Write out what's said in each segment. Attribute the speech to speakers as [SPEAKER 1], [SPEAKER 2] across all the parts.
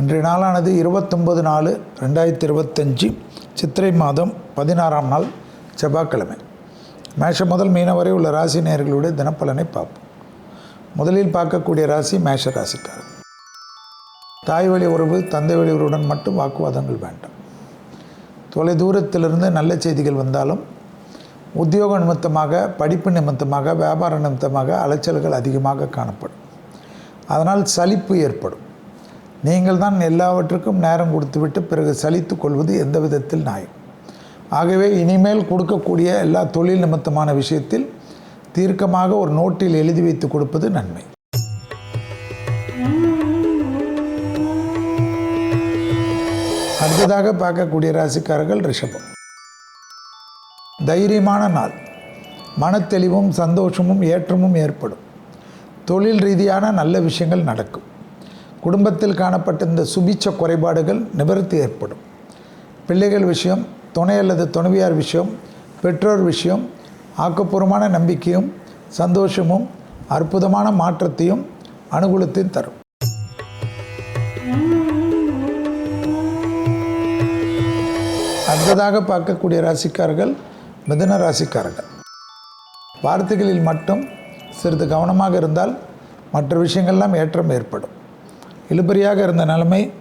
[SPEAKER 1] இன்றைய நாளானது இருபத்தொம்பது நாலு ரெண்டாயிரத்தி இருபத்தஞ்சி சித்திரை மாதம் பதினாறாம் நாள் செவ்வாய்க்கிழமை. மேஷம் முதல் மீன வரை உள்ள ராசி நேர்களுடைய தினப்பலனை பார்ப்போம். முதலில் பார்க்கக்கூடிய ராசி மேஷ ராசிக்காரர். தாய் வழி உறவு தந்தை வழி உறவுடன் மட்டும் வாக்குவாதங்கள் வேண்டாம். தொலை தூரத்திலிருந்து நல்ல செய்திகள் வந்தாலும் உத்தியோக நிமித்தமாக படிப்பு நிமித்தமாக வியாபார நிமித்தமாக அலைச்சல்கள் அதிகமாக காணப்படும். அதனால் சலிப்பு ஏற்படும். நீங்கள் தான் எல்லாவற்றுக்கும் நேரம் கொடுத்துவிட்டு பிறகு சலித்து கொள்வது எந்த விதத்தில் நியாயம் ஆகவே இனிமேல் கொடுக்கக்கூடிய எல்லா தொழில் நிமித்தமான விஷயத்தில் தீர்க்கமாக ஒரு நோட்டில் எழுதி வைத்து கொடுப்பது நன்மை. அடுத்ததாக பார்க்கக்கூடிய ராசிக்காரர்கள் ரிஷபம். தைரியமான நாள். மனத்தெளிவும் சந்தோஷமும் ஏற்றமும் ஏற்படும். தொழில் ரீதியான நல்ல விஷயங்கள் நடக்கும். குடும்பத்தில் காணப்பட்டிருந்த சுபிச்ச குறைபாடுகள் நிவர்த்தி ஏற்படும். பிள்ளைகள் விஷயம் துணை அல்லது துணைவியார் விஷயம் பெற்றோர் விஷயம் ஆக்கப்பூர்வமான நம்பிக்கையும் சந்தோஷமும் அற்புதமான மாற்றத்தையும் அனுகூலத்தையும் தரும். அடுத்ததாக பார்க்கக்கூடிய ராசிக்காரர்கள் மிதுன ராசிக்காரர்கள். வார்த்தைகளில் மட்டும் சிறிது கவனமாக இருந்தால் மற்ற விஷயங்கள்லாம் ஏற்றம் ஏற்படும். இழுபறியாக இருந்த நிலைமை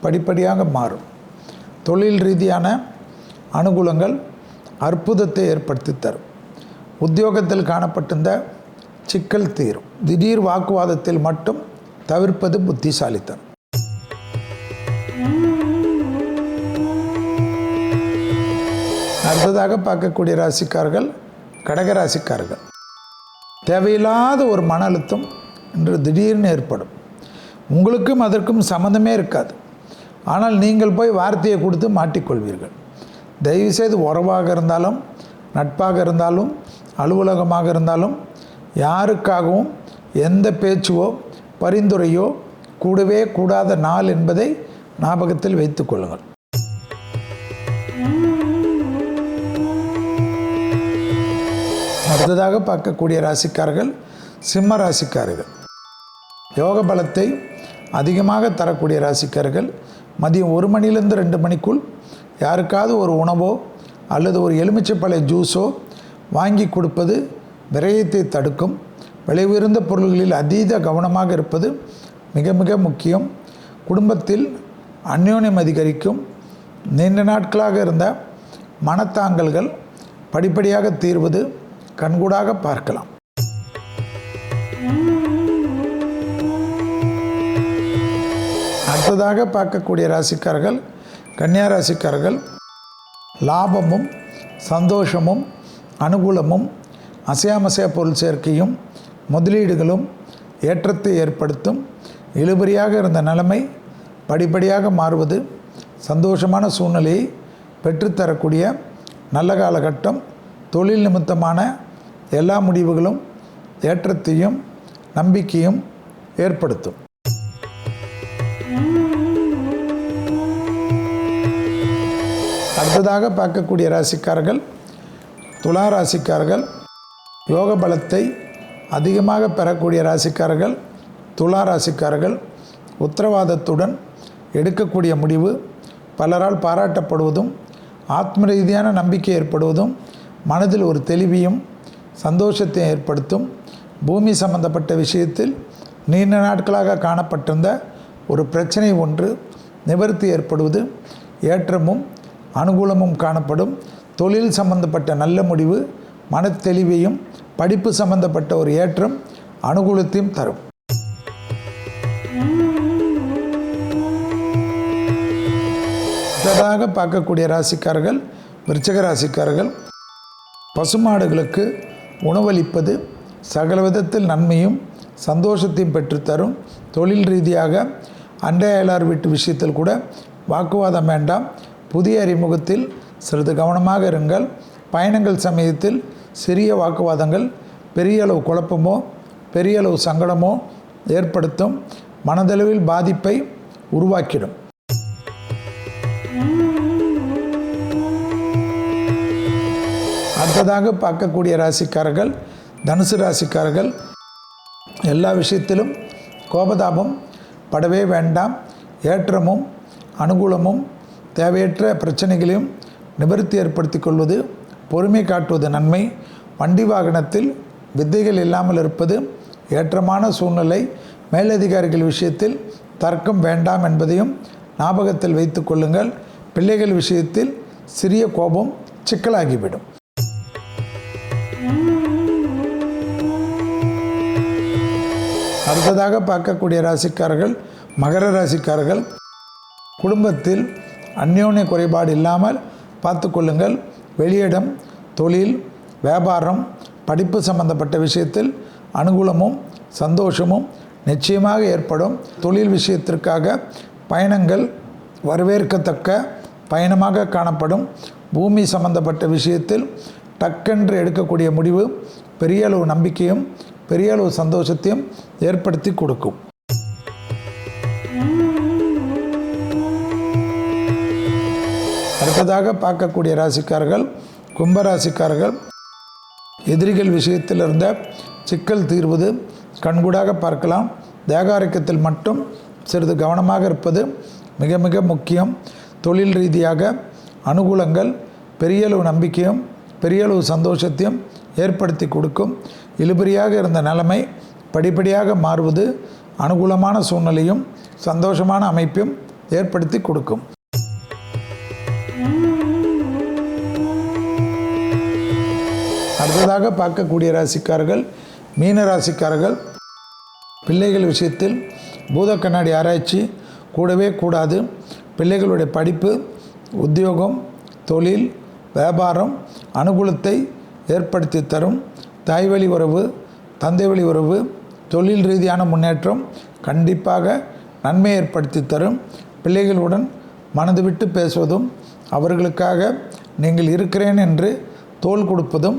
[SPEAKER 1] படிப்படியாக மாறும். தொழில் ரீதியான அனுகூலங்கள் அற்புதத்தை ஏற்படுத்தி தரும். உத்தியோகத்தில் காணப்பட்டிருந்த சிக்கல் தீரும். திடீர் வாக்குவாதத்தில் மட்டும் தவிர்ப்பது புத்திசாலித்தனம். அடுத்ததாக பார்க்கக்கூடிய ராசிக்காரர்கள் கடக ராசிக்காரர்கள். தேவையில்லாத ஒரு மன அழுத்தம் இன்று திடீர்னு ஏற்படும். உங்களுக்கும் அதற்கும் சம்மந்தமே இருக்காது. ஆனால் நீங்கள் போய் வார்த்தையை கொடுத்து மாட்டிக்கொள்வீர்கள். தயவுசெய்து உறவாக இருந்தாலும் நட்பாக இருந்தாலும் அலுவலகமாக இருந்தாலும் யாருக்காகவும் எந்த பேச்சுவோ பரிந்துரையோ கூடவே கூடாத நாள் என்பதை ஞாபகத்தில் வைத்துக் கொள்ளுங்கள். அடுத்ததாக பார்க்கக்கூடிய ராசிக்காரர்கள் சிம்ம ராசிக்காரர்கள். யோக பலத்தை அதிகமாக தரக்கூடிய ராசிக்காரர்கள் மதியம் ஒரு மணிலேருந்து ரெண்டு மணிக்குள் யாருக்காவது ஒரு உணவோ அல்லது ஒரு எலுமிச்சைப்பழ ஜூஸோ வாங்கி கொடுப்பது விரயத்தை தடுக்கும். விலை உயர்ந்த பொருள்களில் அதீத கவனமாக இருப்பது மிக மிக முக்கியம். குடும்பத்தில் அந்யோன்யம் அதிகரிக்கும். நீண்ட நாட்களாக இருந்த மனத்தாங்கல்கள் படிப்படியாக தீர்வது கண்கூடாக பார்க்கலாம். அடுத்ததாக பார்க்கக்கூடிய ராசிக்காரர்கள் கன்னியா ராசிக்காரர்கள் லாபமும் சந்தோஷமும் அனுகூலமும் அசையாமசைய பொருள் சேர்க்கையும் முதலீடுகளும் ஏற்றத்தை ஏற்படுத்தும் இழுபறியாக இருந்த நிலைமை படிப்படியாக மாறுவது சந்தோஷமான சூழ்நிலையை பெற்றுத்தரக்கூடிய நல்ல காலகட்டம் தொழில் நிமித்தமான எல்லா முடிவுகளும் ஏற்றத்தையும் நம்பிக்கையும் ஏற்படுத்தும். அடுத்ததாக பார்க்கக்கூடிய ராசிக்காரர்கள் துலா ராசிக்காரர்கள் யோக பலத்தை அதிகமாக பெறக்கூடிய ராசிக்காரர்கள் துலா ராசிக்காரர்கள் உத்தரவாதத்துடன் எடுக்கக்கூடிய முடிவு பலரால் பாராட்டப்படுவதும் ஆத்ம ரீதியான நம்பிக்கை ஏற்படுவதும் மனதில் ஒரு தெளிவையும் சந்தோஷத்தை ஏற்படுத்தும் பூமி சம்பந்தப்பட்ட விஷயத்தில் நீண்ட நாட்களாக காணப்பட்டிருந்த ஒரு பிரச்சனை ஒன்று நிவர்த்தி ஏற்படுவது ஏற்றமும் அனுகூலமும் காணப்படும். தொழில் சம்பந்தப்பட்ட நல்ல முடிவு மனத்தெளிவையும் படிப்பு சம்பந்தப்பட்ட ஒரு ஏற்றம் அனுகூலத்தையும் தரும். அடுத்ததாக பார்க்கக்கூடிய ராசிக்காரர்கள் விருச்சக ராசிக்காரர்கள். பசுமாடுகளுக்கு உணவளிப்பது சகல விதத்தில் நன்மையும் சந்தோஷத்தையும் பெற்றுத்தரும். தொழில் ரீதியாக அண்டை அயலார் வீட்டு விஷயத்தில் கூட வாக்குவாதம் வேண்டாம். புதிய அறிமுகத்தில் சிறிது கவனமாக இருங்கள். பயணங்கள் சமயத்தில் சிறிய வாக்குவாதங்கள் பெரிய அளவு குழப்பமோ பெரிய அளவு சங்கடமோ ஏற்படுத்தும் மனதளவில் பாதிப்பை உருவாக்கிடும். அடுத்ததாக பார்க்கக்கூடிய ராசிக்காரர்கள் தனுசு ராசிக்காரர்கள் எல்லா விஷயத்திலும் கோபதாபம் படவே வேண்டாம் ஏற்றமும் அனுகூலமும் தேவையற்ற பிரச்சனைகளையும் நிவர்த்தி ஏற்படுத்தி கொள்வது பொறுமை காட்டுவது நன்மை. வண்டி வாகனத்தில் வித்தைகள் இல்லாமல் இருப்பது ஏற்றமான சூழ்நிலை. மேலதிகாரிகள் விஷயத்தில் தர்க்கம் வேண்டாம் என்பதையும் ஞாபகத்தில் வைத்து கொள்ளுங்கள். பிள்ளைகள் விஷயத்தில் சிறிய கோபம் சிக்கலாகிவிடும். அடுத்ததாக பார்க்கக்கூடிய ராசிக்காரர்கள் மகர ராசிக்காரர்கள் குடும்பத்தில் அந்யோன்ய குறைபாடு இல்லாமல் பார்த்து கொள்ளுங்கள் வெளியிடம் தொழில் வியாபாரம் படிப்பு சம்பந்தப்பட்ட விஷயத்தில் அனுகூலமும் சந்தோஷமும் நிச்சயமாக ஏற்படும். தொழில் விஷயத்திற்காக பயணங்கள் வரவேற்கத்தக்க பயணமாக காணப்படும். பூமி சம்பந்தப்பட்ட விஷயத்தில் டக்கென்று எடுக்கக்கூடிய முடிவு பெரிய அளவு நம்பிக்கையும் பெரிய அளவு சந்தோஷத்தையும் ஏற்படுத்தி கொடுக்கும். அடுத்ததாக பார்க்கக்கூடிய ராசிக்காரர்கள் கும்பராசிக்காரர்கள் எதிரிகள் விஷயத்தில் இருந்த சிக்கல் தீர்வது கண்கூடாக பார்க்கலாம். தேகாரோக்கியத்தில் மட்டும் சிறிது கவனமாக இருப்பது மிக மிக முக்கியம். தொழில் ரீதியாக அனுகூலங்கள் பெரியளவு நம்பிக்கையும் பெரியளவு சந்தோஷத்தையும் ஏற்படுத்தி கொடுக்கும். இழுபறியாக இருந்த நிலைமை படிப்படியாக மாறுவது அனுகூலமான சூழ்நிலையும் சந்தோஷமான அமைப்பும் ஏற்படுத்தி கொடுக்கும். அடுத்ததாக பார்க்கக்கூடிய ராசிக்காரர்கள் மீன ராசிக்காரர்கள் பிள்ளைகள் விஷயத்தில் பூத கண்ணாடி ஆராய்ச்சி கூடவே கூடாது. பிள்ளைகளுடைய படிப்பு உத்தியோகம் தொழில் வியாபாரம் அனுகூலத்தை ஏற்படுத்தி தரும். தாய்வழி உறவு தந்தை வழி உறவு தொழில் ரீதியான முன்னேற்றம் கண்டிப்பாக நன்மை ஏற்படுத்தி தரும். பிள்ளைகளுடன் மனது விட்டு பேசுவதும் அவர்களுக்காக நீங்கள் இருக்கிறேன் என்று தோள் கொடுப்பதும்